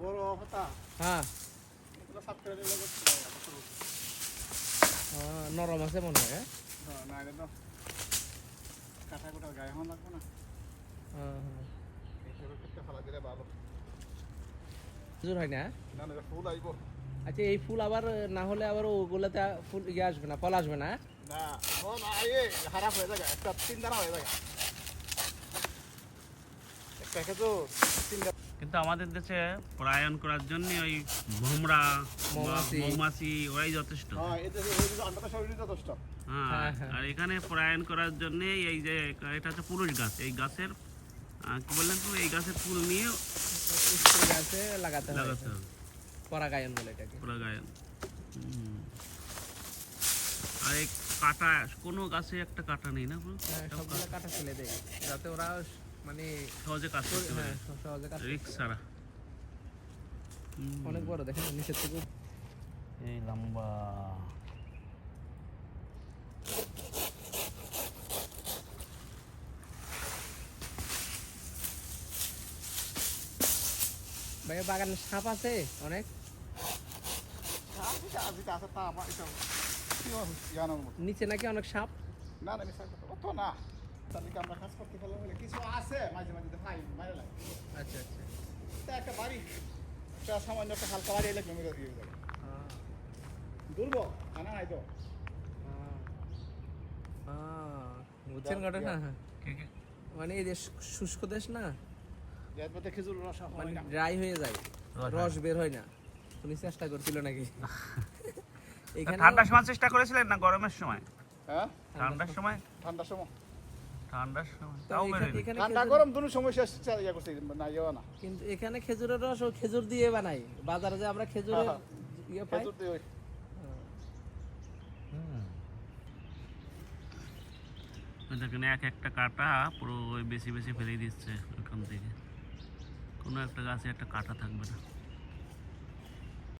বড় পাতা হ্যাঁ। এগুলো করে দিলে নরম আছে মনে হয় হ্যাঁ? না এটা তো কাটা কুটা গায়ে লাগবে না। হ্যাঁ, হ্যাঁ। এইসবের ক্ষেত্রে ফেলা দিলে ভালো। হয় না না না ফুল আইব। আচ্ছা এই ফুল আবার না হলে আবার ওগুলোতে ফুল ইয়ে আসবে না ফল আসবে না না খারাপ হয়ে যায় একটা তিন দানা হয়ে যায় একটা খেতো তিন দানা কিন্তু আমাদের দেশে পরায়ণ করার জন্য ওই ভোমরা মৌমাছি। মৌমাছি ওরাই যথেষ্ট। হ্যাঁ। আর এখানে পরায়ণ করার জন্য এই যে এটা হচ্ছে পুরুষ গাছ। এই গাছের কি বললেন তো এই গাছের ফুল নিয়ে গাছে লাগাতে লাগাতে হবে পরাগায়ন বলে এটাকে। পরাগায়ন। আর এই কাটা কোনো গাছে একটা কাটা নেই না পুরো? হ্যাঁ, কাটা ফেলে দেয়। যাতে ওরা মানে সহজে কাজ করতে হ্যাঁ পারে সহজে কাজ করতে রিক্স পারে। ছাড়া। অনেক বড় দেখেন নিচের থেকে। এই লম্বা। ভাই বাগানে সাপ আছে? অনেক? নিচে নাকি অনেক সাপ? না না অত না। তাহলে আমরা কাজ করতে পারলাম মাঝে মাঝে লাগে আচ্ছা আচ্ছা। তা একটা বাড়ি একটা সামান্য একটা হালকা বাড়ি এলে জমি দিয়ে যাবে দুর্বল? আনা নাই তো বুঝছেন ঘটনা কে কে? মানে এই শুষ্ক দেশ না? খেজুর রস মানে হয় ড্রাই হয়ে যায় রস বের হয় না। তুমি চেষ্টা করছিল নাকি? এখানে ঠান্ডার সময় চেষ্টা করেছিলেন না গরমের সময়? হ্যাঁ? ঠান্ডার সময়? ঠান্ডার সময়। ঠান্ডার সময়। তাও এখানে- বেরোয়নি ঠান্ডা গরম দুটো সময় ইয়া করছে না যাওয়া না। কিন্তু এখানে খেজুরের রস ও খেজুর দিয়ে বানাই। বাজারে যে আমরা খেজুরের হ্যাঁ, ইয়ে পাই। খেজুর দিয়ে ওই। ওই দেখেন এক একটা কাটা পুরো ওই বেশি বেশি ফেলে দিচ্ছে ওখান থেকে। কোনো একটা গাছে একটা কাটা থাকবে না।